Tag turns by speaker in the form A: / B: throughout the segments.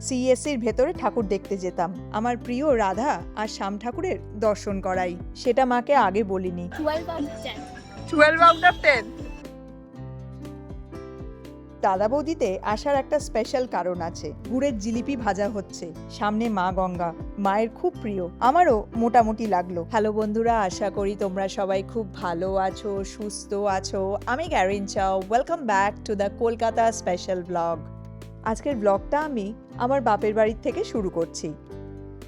A: সিএসসির ভেতরে ঠাকুর দেখতে যেতাম। আমার প্রিয় রাধা আর শ্যাম ঠাকুরের দর্শন করাই। সেটা মাকে আগে বলিনি।
B: 12 out of 10.
C: 12 out of 10
A: দাদা বৌদিতে আসার একটা স্পেশাল কারণ আছে। গুড়ের জিলিপি ভাজা হচ্ছে। সামনে মা গঙ্গা। মায়ের খুব প্রিয়। আমারও মোটামুটি লাগল। হ্যালো বন্ধুরা আশা করি তোমরা সবাই খুব ভালো আছো সুস্থ আছো। আমি গ্যারিন চাও। Welcome back to the Kolkata special blog আজকের ব্লগটা আমি আমার বাপের বাড়ির থেকে শুরু করছি।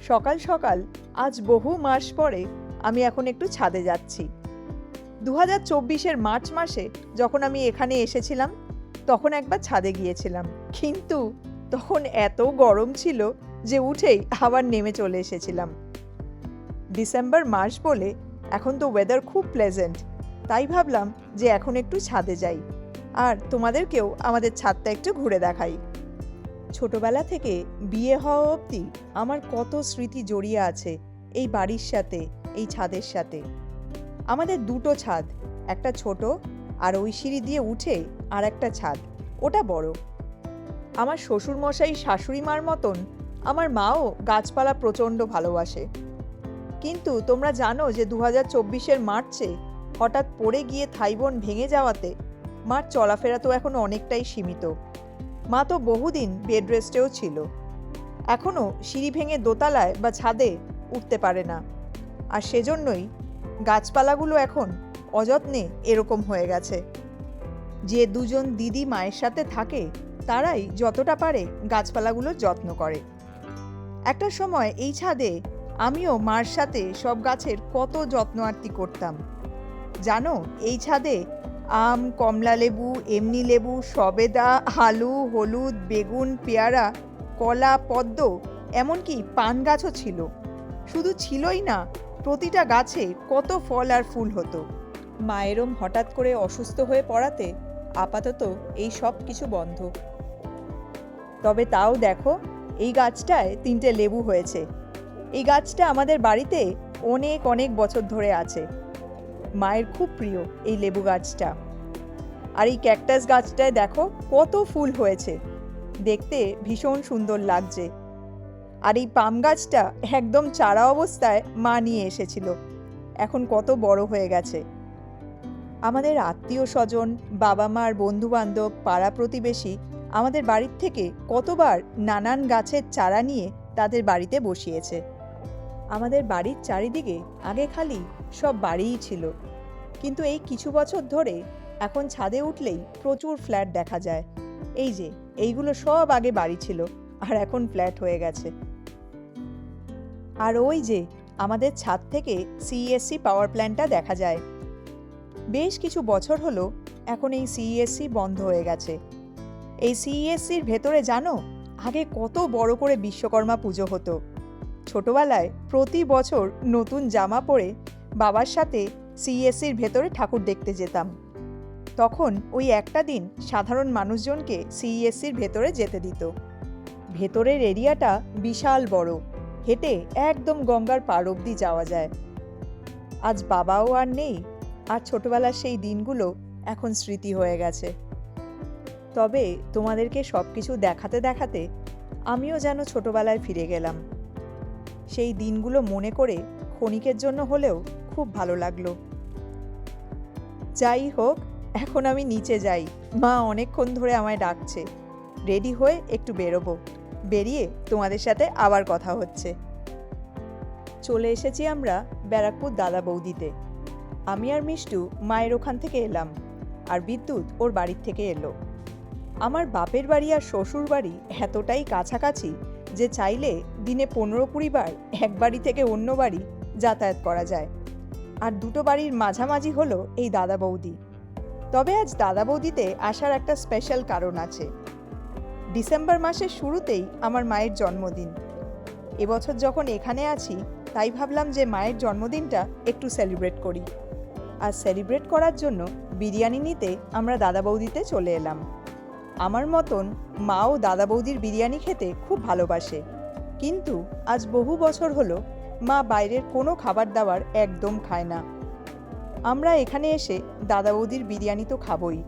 A: সকাল সকাল, আজ বহু মাস পরে আমি এখন একটু ছাদে যাচ্ছি। দু হাজার চব্বিশের মার্চ মাসে যখন আমি এখানে এসেছিলাম, তখন একবার ছাদে গিয়েছিলাম। কিন্তু তখন এত গরম ছিল যে উঠেই আবার নেমে চলে এসেছিলাম। ডিসেম্বর মাস বলে এখন তো ওয়েদার খুব প্লেজেন্ট তাই ভাবলাম যে এখন একটু ছাদে যাই। আর তোমাদেরকেও আমাদের ছাদটা একটু ঘুরে দেখাই। ছোটবেলা থেকে বিয়ে হওয়া অবধি আমার কত স্মৃতি জড়িয়ে আছে এই বাড়ির সাথে, এই ছাদের সাথে। আমাদের দুটো ছাদ, একটা ছোট আর ওই সিঁড়ি দিয়ে উঠে আর একটা ছাদ, ওটা বড়। আমার শ্বশুরমশাই, শাশুড়ি মার মতন আমার মাও গাছপালা প্রচণ্ড ভালোবাসে। কিন্তু তোমরা জানো যে দু হাজার চব্বিশের মার্চে হঠাৎ পড়ে গিয়ে থাইবোন ভেঙে যাওয়াতে মার চলাফেরা তো এখন অনেকটাই সীমিত। মা তো বহুদিন বেড রেস্টেও ছিল। এখনও সিঁড়ি ভেঙে দোতলায় বা ছাদে উঠতে পারে না। আর সেজন্যই গাছপালাগুলো এখন অযত্নে এরকম হয়ে গেছে। যে দুজন দিদি মায়ের সাথে থাকে, তারাই যতটা পারে গাছপালাগুলোর যত্ন করে। একটা সময় এই ছাদে আমিও মার সাথে সব গাছের কত যত্ন আরতি করতাম। জানো, এই ছাদে আম, কমলা লেবু, এমনি লেবু, সবেদা, আলু, হলুদ, বেগুন, পেয়ারা, কলা, পদ্ম, এমনকি পান গাছও ছিল। শুধু ছিলই না, প্রতিটা গাছে কত ফল আর ফুল হতো। মায়েরম হঠাৎ করে অসুস্থ হয়ে পড়াতে আপাতত এই সব কিছু বন্ধ। তবে তাও দেখো, এই গাছটায় তিনটে লেবু হয়েছে। এই গাছটা আমাদের বাড়িতে অনেক অনেক বছর ধরে আছে। মায়ের খুব প্রিয় এই লেবু গাছটা। আর এই ক্যাকটাস গাছটায় দেখো কত ফুল হয়েছে। দেখতে ভীষণ সুন্দর লাগছে। আর এই পাম গাছটা একদম চারা অবস্থায় মা নিয়ে এসেছিল। এখন কত বড় হয়ে গেছে। আমাদের আত্মীয় স্বজন, বাবা মার বন্ধু বান্ধব পাড়া প্রতিবেশী আমাদের বাড়ির থেকে কতবার নানান গাছের চারা নিয়ে তাদের বাড়িতে বসিয়েছে। আমাদের বাড়ির চারিদিকে আগে খালি সব বাড়িই ছিল। কিন্তু এই কিছু বছর ধরে এখন ছাদে উঠলেই প্রচুর ফ্ল্যাট দেখা যায়। এই যে, এইগুলো সব আগে বাড়ি ছিল, আর এখন ফ্ল্যাট হয়ে গেছে। আর ওই যে, আমাদের ছাদ থেকে সিইএসসি পাওয়ার প্ল্যান্টটা দেখা যায়। বেশ কিছু বছর হলো এখন এই সিইএসসি বন্ধ হয়ে গেছে। এই সিইএসসির ভেতরে জানো, আগে কত বড় করে বিশ্বকর্মা পুজো হতো। ছোটবেলায় প্রতি বছর নতুন জামা পরে বাবার সাথে সিএসসির ভেতরে ঠাকুর দেখতে যেতাম। তখন ওই একটা দিন সাধারণ মানুষজনকে সিইএসসির ভেতরে যেতে দিত। ভেতরের এরিয়াটা বিশাল বড়, হেঁটে একদম গঙ্গার পার অবধি যাওয়া যায়। আজ বাবাও আর নেই, আর ছোটবেলার সেই দিনগুলো এখন স্মৃতি হয়ে গেছে। তবে তোমাদেরকে সব কিছু দেখাতে দেখাতে আমিও যেন ছোটবেলায় ফিরে গেলাম। সেই দিনগুলো মনে করে ক্ষণিকের জন্য হলেও খুব ভালো লাগল। যাই হোক, এখন আমি নিচে যাই। মা অনেকক্ষণ ধরে আমায় ডাকছে। রেডি হয়ে একটু বেরোবো। বেরিয়ে তোমাদের সাথে আবার কথা হচ্ছে। চলে এসেছি আমরা ব্যারাকপুর দাদা বৌদিতে। আমি আর মিষ্টু মায়ের ওখান থেকে এলাম আর বিদ্যুৎ ওর বাড়ির থেকে এলো। আমার বাপের বাড়ি আর শ্বশুর বাড়ি এতটাই কাছাকাছি যে চাইলে দিনে পনেরো কুড়ি বার এক বাড়ি থেকে অন্য বাড়ি যাতায়াত করা যায়। আর দুটো বাড়ির মাঝামাঝি হলো এই দাদা বৌদি। তবে আজ দাদা বৌদিতে আসার একটা স্পেশাল কারণ আছে। ডিসেম্বর মাসের শুরুতেই আমার মায়ের জন্মদিন। এবছর যখন এখানে আছি, তাই ভাবলাম যে মায়ের জন্মদিনটা একটু সেলিব্রেট করি। আর সেলিব্রেট করার জন্য বিরিয়ানি নিতে আমরা দাদা বৌদিতে চলে এলাম। আমার মতন মাও দাদা বৌদির বিরিয়ানি খেতে খুব ভালোবাসে। কিন্তু আজ বহু বছর হলো মা বাইরের কোনো খাবার দাবার একদম খায় না। আমরা এখানে এসে দাদা বৌদির বিরিয়ানি তো খাবই।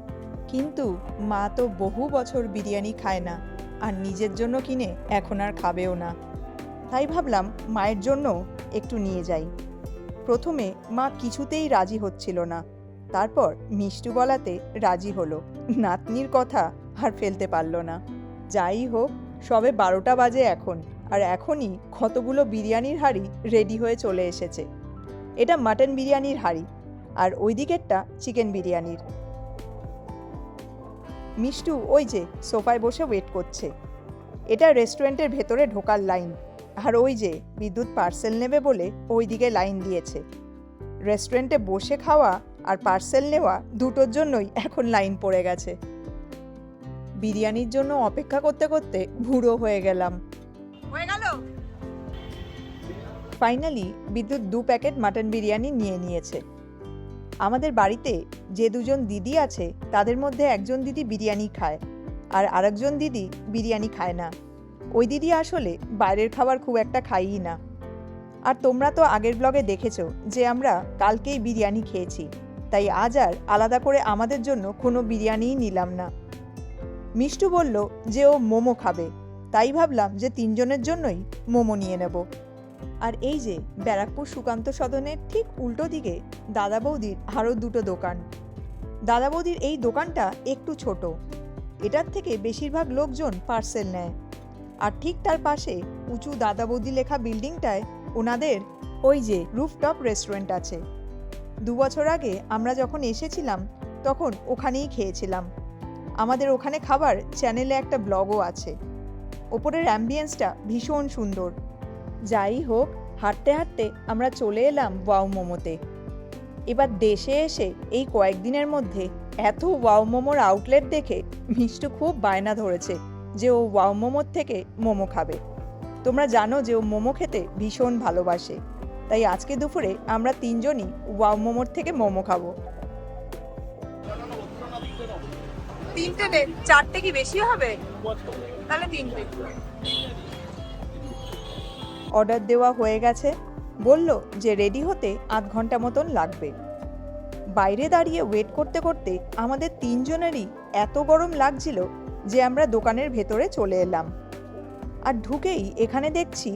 A: কিন্তু মা তো বহু বছর বিরিয়ানি খায় না আর নিজের জন্য কিনে এখন আর খাবেও না। তাই ভাবলাম মায়ের জন্য একটু নিয়ে যাই। প্রথমে মা কিছুতেই রাজি হচ্ছিল না। তারপর মিষ্টু বলাতে রাজি হলো। নাতনির কথা আর ফেলতে পারল না। যাই হোক, সবে বারোটা বাজে এখন। আর এখনই কতগুলো বিরিয়ানির হাঁড়ি রেডি হয়ে চলে এসেছে। এটা মাটন বিরিয়ানির হাঁড়ি, আর ওই দিকেরটা চিকেন বিরিয়ানির। মিষ্টু ওই যে সোফায় বসে ওয়েট করছে। এটা রেস্টুরেন্টের ভেতরে ঢোকার লাইন, আর ওই যে বিদ্যুৎ পার্সেল নেবে বলে ওই দিকে লাইন দিয়েছে। রেস্টুরেন্টে বসে খাওয়া আর পার্সেল নেওয়া দুটোর জন্যই এখন লাইন পড়ে গেছে। বিরিয়ানির জন্য অপেক্ষা করতে করতে ভুড়ো হয়ে গেলাম। ফাইনালি বিদ্যুৎ দু প্যাকেট মাটন বিরিয়ানি নিয়ে নিয়েছে। আমাদের বাড়িতে যে দুজন দিদি আছে, তাদের মধ্যে একজন দিদি বিরিয়ানি খায় আর আরেকজন দিদি বিরিয়ানি খায় না। ওই দিদি আসলে বাইরের খাবার খুব একটা খাইই না। আর তোমরা তো আগের ব্লগে দেখেছ যে আমরা কালকেই বিরিয়ানি খেয়েছি, তাই আজ আর আলাদা করে আমাদের জন্য কোনো বিরিয়ানিই নিলাম না। মিষ্টু বলল যে ও মোমো খাবে, তাই ভাবলাম যে তিনজনের জন্যই মোমো নিয়ে নেব। আর এই যে ব্যারাকপুর সুকান্ত সদনের ঠিক উল্টো দিকে দাদা বৌদির আরও দুটো দোকান। দাদা বৌদির এই দোকানটা একটু ছোট। এটার থেকে বেশিরভাগ লোকজন পার্সেল নেয়। আর ঠিক তার পাশে উঁচু দাদা বৌদি লেখা বিল্ডিংটায় ওনাদের ওই যে রুফটপ রেস্টুরেন্ট আছে। দু বছর আগে আমরা যখন এসেছিলাম, তখন ওখানেই খেয়েছিলাম। আমাদের ওখানে খাবার চ্যানেলে একটা ব্লগও আছে। ওপরের অ্যাম্বিয়েন্সটা ভীষণ সুন্দর। যাই হোক, হাঁটতে হাঁটতে আমরা চলে এলাম ওয়াও মোমোতে। এবার দেশে এসে এই কয়েকদিনের মধ্যে এত ওয়াও মোমোর আউটলেট দেখে মিষ্টু খুব বায়না ধরেছে যে ও ওয়াও মোমোর থেকে মোমো খাবে। তোমরা জানো যে ও মোমো খেতে ভীষণ ভালোবাসে। তাই আজকে দুপুরে আমরা তিনজনই ওয়াও মোমোর থেকে মোমো খাব।
B: তিনটে চারটে কি বেশি হবে? তাহলে তিনটে।
A: অর্ডার দেওয়া হয়ে গেছে। বলল যে রেডি হতে আধ ঘণ্টা মতন লাগবে। বাইরে দাঁড়িয়ে ওয়েট করতে করতে আমাদের তিনজনেরই এত গরম লাগছিল যে আমরা দোকানের ভেতরে চলে এলাম। আর ঢুকেই এখানে দেখছি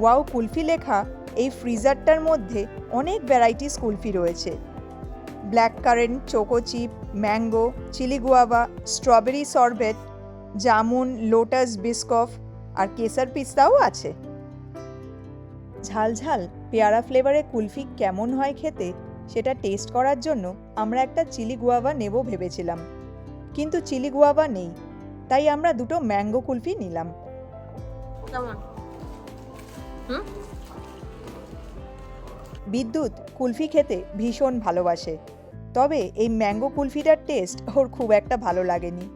A: ওয়াও কুলফি লেখা এই ফ্রিজারটার মধ্যে অনেক ভ্যারাইটিস কুলফি রয়েছে। Black currant, choco chip, mango, chilli guava, strawberry sorbet jamun, lotus biscoff আর কেসার পিস্তাও আছে। ঝালঝাল পেয়ারা ফ্লেভারে কুলফি কেমন হয় খেতে সেটা টেস্ট করার জন্য আমরা একটা চিলি গুয়াভা নেব ভেবেছিলাম। কিন্তু চিলি গুয়াভা নেই, তাই আমরা দুটো ম্যাঙ্গো কুলফি নিলাম। বিদ্যুৎ কুলফি খেতে ভীষণ ভালোবাসে, তবে এই ম্যাঙ্গো কুলফিটার টেস্ট ওর খুব একটা ভালো লাগেনি।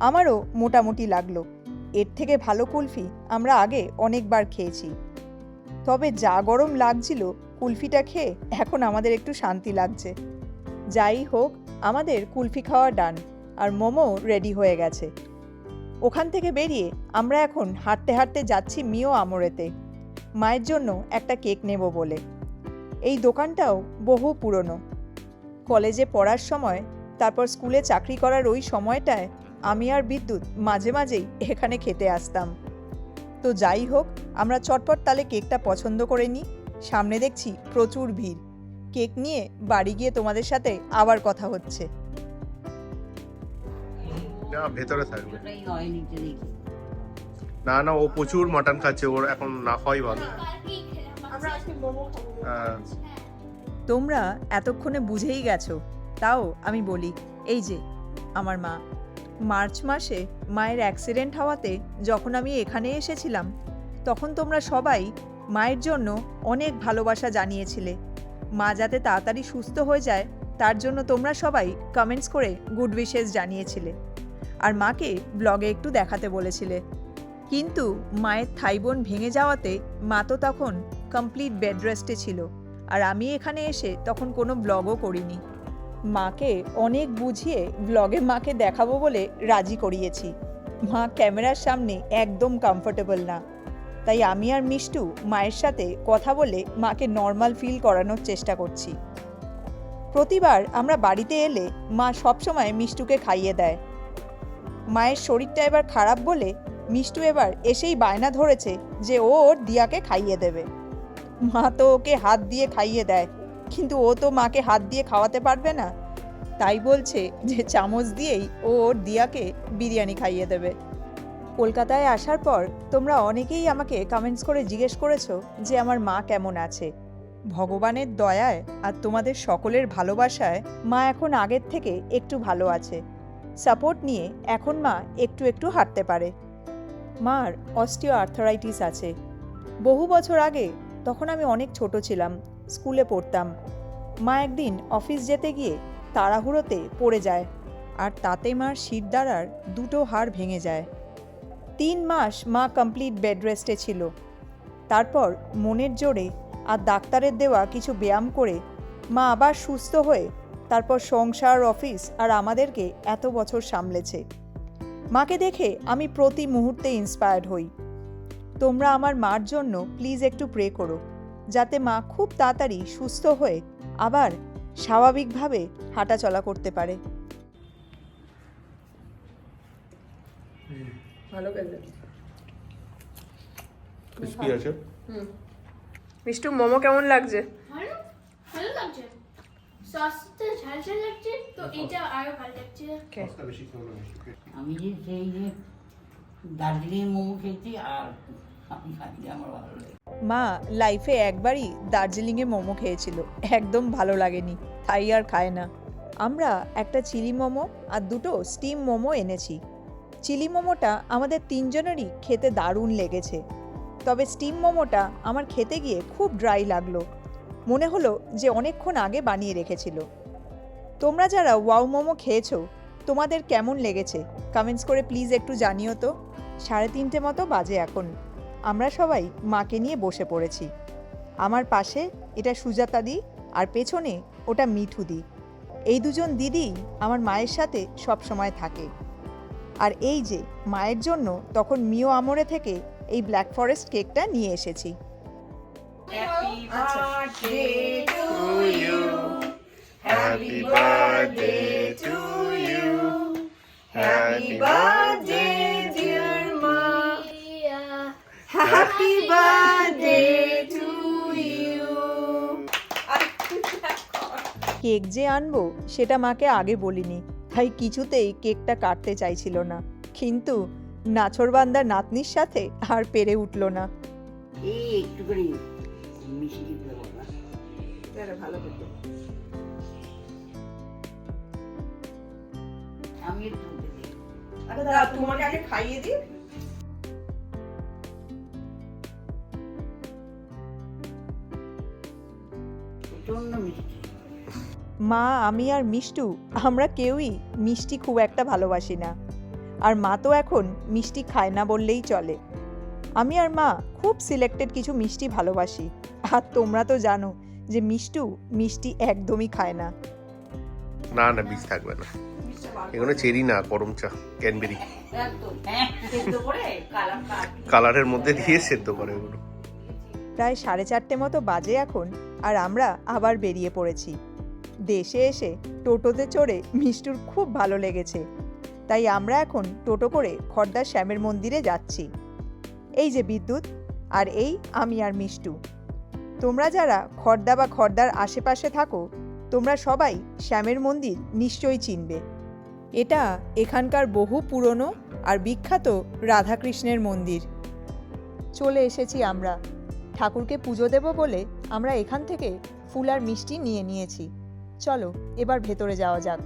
A: আমারও মোটামুটি লাগল। এর থেকে ভালো কুলফি আমরা আগে অনেকবার খেয়েছি। তবে যা গরম লাগছিল কুলফিটা খেয়ে এখন আমাদের একটু শান্তি লাগছে। যাই হোক, আমাদের কুলফি খাওয়া ডান আর মোমো রেডি হয়ে গেছে। ওখান থেকে বেরিয়ে আমরা এখন হাঁটতে হাঁটতে যাচ্ছি মিও আমরেতে। মায়ের জন্য একটা কেক নেব বলে। এই দোকানটাও বহু পুরনো। কলেজে পড়ার সময়, তারপর স্কুলে চাকরি করার ওই সময়টায় আমি আর বিদ্যুৎ মাঝে মাঝেই এখানে খেতে আসতাম। তো যাই হোক আমরা চটপট তালে কেকটা পছন্দ করে নিই। সামনে দেখছি প্রচুর ভিড়। কেক নিয়ে বাড়ি গিয়ে তোমাদের সাথে আবার কথা হচ্ছে।
C: না ভেতরে থাকবে। না না ও প্রচুর মাটন খাচ্ছে ওর এখন না হয় ভালো।
B: আমরা আজকে মোমো খাব।
C: হ্যাঁ।
A: তোমরা এতক্ষণে বুঝেই গেছো তাও আমি বলি এই যে আমার মা। মার্চ মাসে মায়ের অ্যাক্সিডেন্ট হওয়াতে যখন আমি এখানে এসেছিলাম, তখন তোমরা সবাই মায়ের জন্য অনেক ভালোবাসা জানিয়েছিলে। মা যাতে তাড়াতাড়ি সুস্থ হয়ে যায়, তার জন্য তোমরা সবাই কমেন্টস করে গুড উইশেস জানিয়েছিলে। আর মাকে ব্লগে একটু দেখাতে বলেছিলে। কিন্তু মায়ের থাইবোন ভেঙে যাওয়াতে মা তো তখন কমপ্লিট বেড রেস্টে ছিল। আর আমি এখানে এসে তখন কোনো ব্লগও করিনি। মাকে অনেক বুঝিয়ে ব্লগে মাকে দেখাবো বলে রাজি করিয়েছি। মা ক্যামেরার সামনে একদম কমফোর্টেবল না। তাই আমি আর মিষ্টু মায়ের সাথে কথা বলে মাকে নর্মাল ফিল করানোর চেষ্টা করছি। প্রতিবার আমরা বাড়িতে এলে মা সবসময় মিষ্টুকে খাইয়ে দেয়। মায়ের শরীরটা এবার খারাপ বলে মিষ্টু এবার এসেই বায়না ধরেছে যে ও ওর দিয়াকে খাইয়ে দেবে। মা তো ওকে হাত দিয়ে খাইয়ে দেয়। কিন্তু ও তো মাকে হাত দিয়ে খাওয়াতে পারবে না। তাই বলছে যে চামচ দিয়েই ও ওর দিয়াকে বিরিয়ানি খাইয়ে দেবে। কলকাতায় আসার পর তোমরা অনেকেই আমাকে কমেন্টস করে জিজ্ঞেস করেছ যে আমার মা কেমন আছে। ভগবানের দয়ায় আর তোমাদের সকলের ভালোবাসায় মা এখন আগের থেকে একটু ভালো আছে। সাপোর্ট নিয়ে এখন মা একটু একটু হাঁটতে পারে। মার অস্টিও আর্থারাইটিস আছে। বহু বছর আগে তখন আমি অনেক ছোট ছিলাম। স্কুলে পড়তাম। মা একদিন অফিস যেতে গিয়ে তাড়াহুড়োতে পড়ে যায় আর তাতে মার শিরদাঁড়ার দুটো হাড় ভেঙে যায়। তিন মাস মা কমপ্লিট বেড রেস্টে ছিল। তারপর মনের জোরে আর ডাক্তারের দেওয়া কিছু ব্যায়াম করে মা আবার সুস্থ হয়ে তারপর সংসার, অফিস আর আমাদেরকে এত বছর সামলেছে। মাকে দেখে আমি প্রতি মুহূর্তে ইন্সপায়ার্ড হই। তোমরা আমার মার জন্য প্লিজ একটু প্রে করো। যাতে মা খুব তাড়াতাড়ি সুস্থ হয়ে আবার স্বাভাবিকভাবে হাঁটাচলা করতে পারে।
B: ভালো
C: ক্রিস্পি আছে?
B: মিষ্টু মোমো কেমন লাগছে?
D: ভালো ভালো লাগছে। সসটা ঝাল ঝাল লাগছে তো এটা আরও ভালো লাগছে।
E: আমি যে সেই যে দার্জিলিং মোমো খেয়েছি আর
A: মা লাইফে একবারই দার্জিলিংয়ে মোমো খেয়েছিল। একদম ভালো লাগেনি। তাই আর খায় না। আমরা একটা চিলি মোমো আর দুটো স্টিম মোমো এনেছি। চিলি মোমোটা আমাদের তিনজনেরই খেতে দারুণ লেগেছে। তবে স্টিম মোমোটা আমার খেতে গিয়ে খুব ড্রাই লাগল। মনে হলো যে অনেকক্ষণ আগে বানিয়ে রেখেছিল। তোমরা যারা ওয়াও মোমো খেয়েছো, তোমাদের কেমন লেগেছে? কমেন্টস করে প্লিজ একটু জানিও তো। সাড়ে তিনটে মতো বাজে এখন। আমরা সবাই মাকে নিয়ে বসে পড়েছি। আমার পাশে এটা সুজাতা দি আর পেছনে ওটা মিঠু দি। এই দুজন দিদি আমার মায়ের সাথে সব সময় থাকে। আর এই যে মায়ের জন্য তখন মিও আমরে থেকে এই ব্ল্যাক ফরেস্ট কেকটা নিয়ে এসেছি।
C: Happy birthday to you happy birthday dear
A: happy birthday to you cake যে আনব সেটা মাকে আগে বলিনি। তাই কিছুতেই কেকটা কাটতে চাইছিল না। কিন্তু নাছরবান্দা নাতনির সাথে আর পেরে উঠল না।
E: এই একটু মিষ্টি
B: ভালো
E: আমি
B: তোমাকে আগে খাইয়ে দিই।
E: প্রচণ্ড মিষ্টি।
A: মা আমি আর মিষ্টু আমরা কেউই মিষ্টি খুব একটা ভালোবাসি না। আর মা তো এখন মিষ্টি খায় না বললেই চলে। আমি আর মা খুব সিলেক্টেড কিছু মিষ্টি ভালোবাসি। আর তোমরা তো জানো যে মিষ্টু মিষ্টি একদমই খায় না।
C: না না বিষ থাকবে না। এগুলো চেরি না গরম চা ক্যানবেরি।
E: হ্যাঁ
C: কালারের মধ্যে দিয়ে সেদ্ধ করে ওগুলো।
A: প্রায় সাড়ে চারটে মতো বাজে এখন। আর আমরা আবার বেরিয়ে পড়েছি। দেশে এসে টোটোতে চড়ে মিষ্টুর খুব ভালো লেগেছে। তাই আমরা এখন টোটো করে খর্দার শ্যামের মন্দিরে যাচ্ছি। এই যে বিদ্যুৎ, আর এই আমি আর মিষ্টু। তোমরা যারা খর্দা বা খর্দার আশেপাশে থাকো, তোমরা সবাই শ্যামের মন্দির নিশ্চয়ই চিনবে। এটা এখানকার বহু পুরনো আর বিখ্যাত রাধাকৃষ্ণের মন্দির। চলে এসেছি আমরা। ঠাকুরকে পুজো দেব বলে আমরা এখান থেকে ফুল আর মিষ্টি নিয়ে নিয়েছি। চলো, এবার ভেতরে যাওয়া যাক।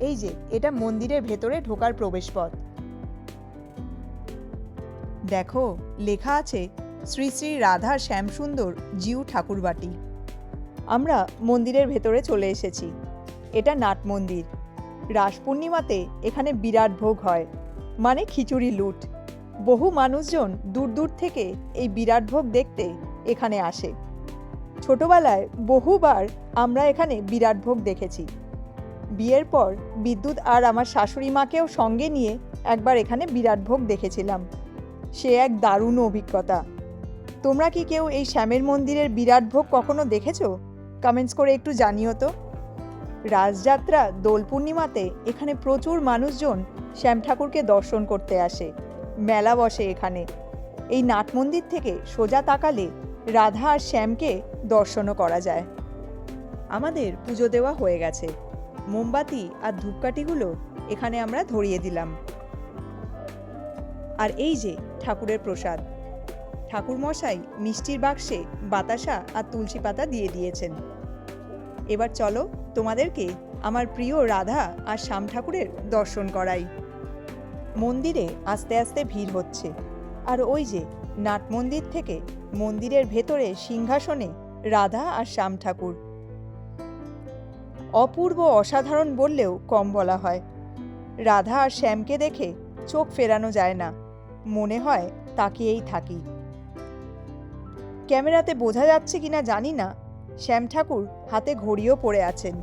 A: এই যে, এটা মন্দিরের ভেতরে ঢোকার প্রবেশপথ। দেখো, লেখা আছে, শ্রী শ্রী রাধা শ্যামসুন্দর জিউ ঠাকুরবাটি। আমরা মন্দিরের ভেতরে চলে এসেছি। এটা নাট মন্দির। রাস পূর্ণিমাতে এখানে বিরাট ভোগ হয়। মানে খিচুড়ি লুট। বহু মানুষজন দূর দূর থেকে এই বিরাট ভোগ দেখতে এখানে আসে। ছোটবেলায় বহুবার আমরা এখানে বিরাট ভোগ দেখেছি। বিয়ের পর বিদ্যুৎ আর আমার শাশুড়ি মাকেও সঙ্গে নিয়ে একবার এখানে বিরাট ভোগ দেখেছিলাম। সে এক দারুণ অভিজ্ঞতা। তোমরা কি কেউ এই শ্যামের মন্দিরের বিরাট ভোগ কখনো দেখেছ? কমেন্টস করে একটু জানিও তো। রাজযাত্রা, দোল পূর্ণিমাতে এখানে প্রচুর মানুষজন শ্যাম ঠাকুরকে দর্শন করতে আসে। মেলা বসে এখানে। এই নাট মন্দির থেকে সোজা তাকালে রাধা আর শ্যামকে দর্শনও করা যায়। আমাদের পুজো দেওয়া হয়ে গেছে। মোমবাতি আর ধূপকাঠিগুলো এখানে আমরা ধরিয়ে দিলাম। আর এই যে ঠাকুরের প্রসাদ। ঠাকুর মশাই মিষ্টির বাক্সে বাতাসা আর তুলসী পাতা দিয়ে দিয়েছেন। এবার চলো তোমাদেরকে আমার প্রিয় রাধা আর শ্যাম ঠাকুরের দর্শন করাই। মন্দিরে আস্তে আস্তে ভিড় হচ্ছে। আর ওই যে নাট মন্দির থেকে মন্দিরের ভেতরে সিংহাসনে রাধা আর শ্যাম ঠাকুর। অপূর্ব অসাধারণ বললেও কম বলা হয়। রাধা আর শ্যামকে দেখে চোখ ফেরানো যায় না। মনে হয় তাকিয়েই থাকি। ক্যামেরাতে বোঝা যাচ্ছে কিনা জানি না, শ্যাম ঠাকুর হাতে ঘড়িও পড়ে আছেন।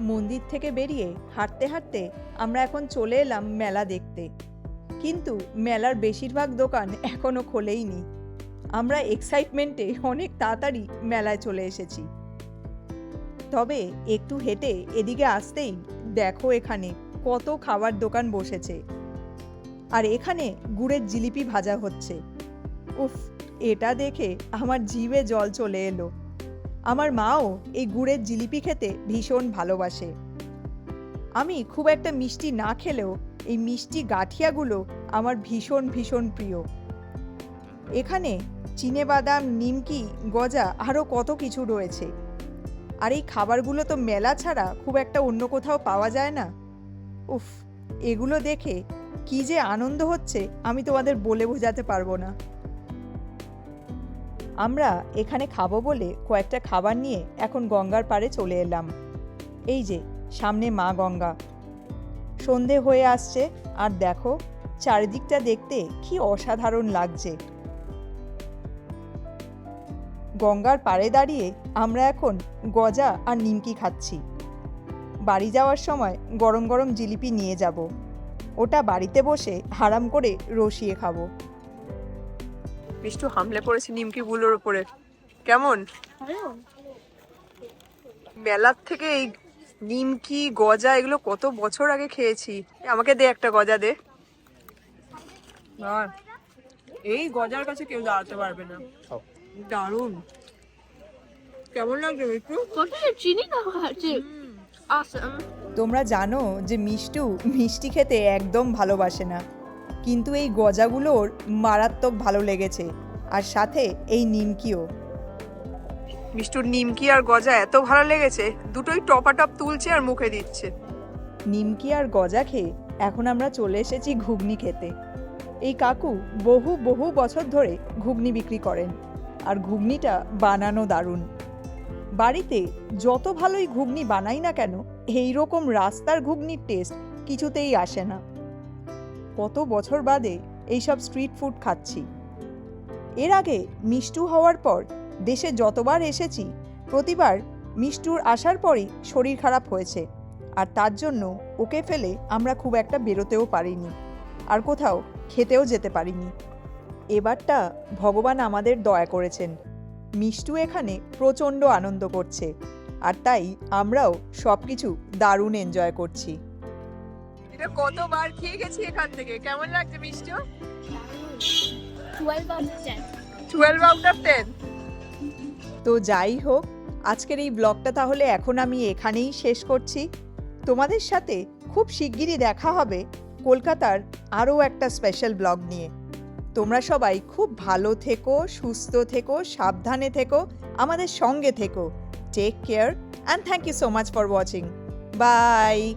A: মন্দির থেকে বেরিয়ে হাঁটতে হাঁটতে আমরা এখন চলে এলাম মেলা দেখতে। কিন্তু মেলার বেশিরভাগ দোকান এখনও খোলেইনি। আমরা এক্সাইটমেন্টে অনেক তাড়াতাড়ি মেলায় চলে এসেছি। তবে একটু হেঁটে এদিকে আসতেই দেখো এখানে কত খাবার দোকান বসেছে। আর এখানে গুড়ের জিলিপি ভাজা হচ্ছে। উফ, এটা দেখে আমার জিভে জল চলে এলো। আমার মাও এই গুড়ের জিলিপি খেতে ভীষণ ভালোবাসে। আমি খুব একটা মিষ্টি না খেলেও এই মিষ্টি গাঠিয়াগুলো আমার ভীষণ ভীষণ প্রিয়। এখানে বাদাম, নিমকি, গজা আরও কত কিছু রয়েছে। আর এই খাবারগুলো তো মেলা ছাড়া খুব একটা অন্য কোথাও পাওয়া যায় না। উফ, এগুলো দেখে কি যে আনন্দ হচ্ছে আমি তোমাদের বলে বোঝাতে পারব না। আমরা এখানে খাব বলে কয়েকটা খাবার নিয়ে এখন গঙ্গার পাড়ে চলে এলাম। এই যে সামনে মা গঙ্গা। সন্ধে হয়ে আসছে আর দেখো চারিদিকটা দেখতে কি অসাধারণ লাগছে। গঙ্গার পাড়ে দাঁড়িয়ে আমরা এখন গজা আর নিমকি খাচ্ছি। বাড়ি যাওয়ার সময় গরম গরম জিলিপি নিয়ে যাব। ওটা বাড়িতে বসে হারাম করে রসিয়ে খাব।
B: মিষ্টু হামলে পড়েছে নিমকি গুলোর উপরে। কেমন? মেলার থেকে এই নিমকি গজা এগুলো কত বছর আগে খেয়েছি। আমাকে দে একটা গজা দে। আর এই গজার কাছে কেউ দাঁড়াতে পারবে না। দারুণ। কেমন লাগছে মিষ্টু
D: কতটা চিনি দেওয়া আছে
A: তোমরা জানো যে মিষ্টু মিষ্টি খেতে একদম ভালোবাসে না। কিন্তু এই গজাগুলোর মারাত্মক ভালো লেগেছে। আর সাথে এই নিমকিও।
B: মিষ্টুর নিমকি আর গজা এত ভালো লেগেছে, দুটোই টপাটপ তুলছে আর মুখে দিচ্ছে।
A: নিমকি আর গজা খেয়ে এখন আমরা চলে এসেছি ঘুগনি খেতে। এই কাকু বহু বহু বছর ধরে ঘুগনি বিক্রি করেন, আর ঘুগনিটা বানানো দারুণ। বাড়িতে যত ভালোই ঘুগনি বানাই না কেন এই রকম রাস্তার ঘুগনির টেস্ট কিছুতেই আসে না। কত বছর বাদে এইসব স্ট্রিট ফুড খাচ্ছি। এর আগে মিষ্টু হওয়ার পর দেশে যতবার এসেছি প্রতিবার মিষ্টুর আসার পরই শরীর খারাপ হয়েছে। আর তার জন্য ওকে ফেলে আমরা খুব একটা বেরোতেও পারিনি। আর কোথাও খেতেও যেতে পারিনি। এবারটা ভগবান আমাদের দয়া করেছেন। মিষ্টু এখানে প্রচণ্ড আনন্দ করছে। আর তাই আমরাও সব কিছু দারুণ এনজয় করছি।
B: এটা কতবার খেয়ে গেছি এখান থেকে? কেমন লাগছে Mishtu?
D: 12 out of 10.
B: Twelve out of ten
A: তো যাই হোক, আজকের এই ব্লগটা তাহলে এখন আমি এখানেই শেষ করছি। তোমাদের সাথে খুব শিগগিরই দেখা হবে কলকাতার আরও একটা স্পেশাল ব্লগ নিয়ে। তোমরা সবাই খুব ভালো থেকো, সুস্থ থেকো, সাবধানে থেকো, আমাদের সঙ্গে থেকো। Take care and thank you so much for watching bye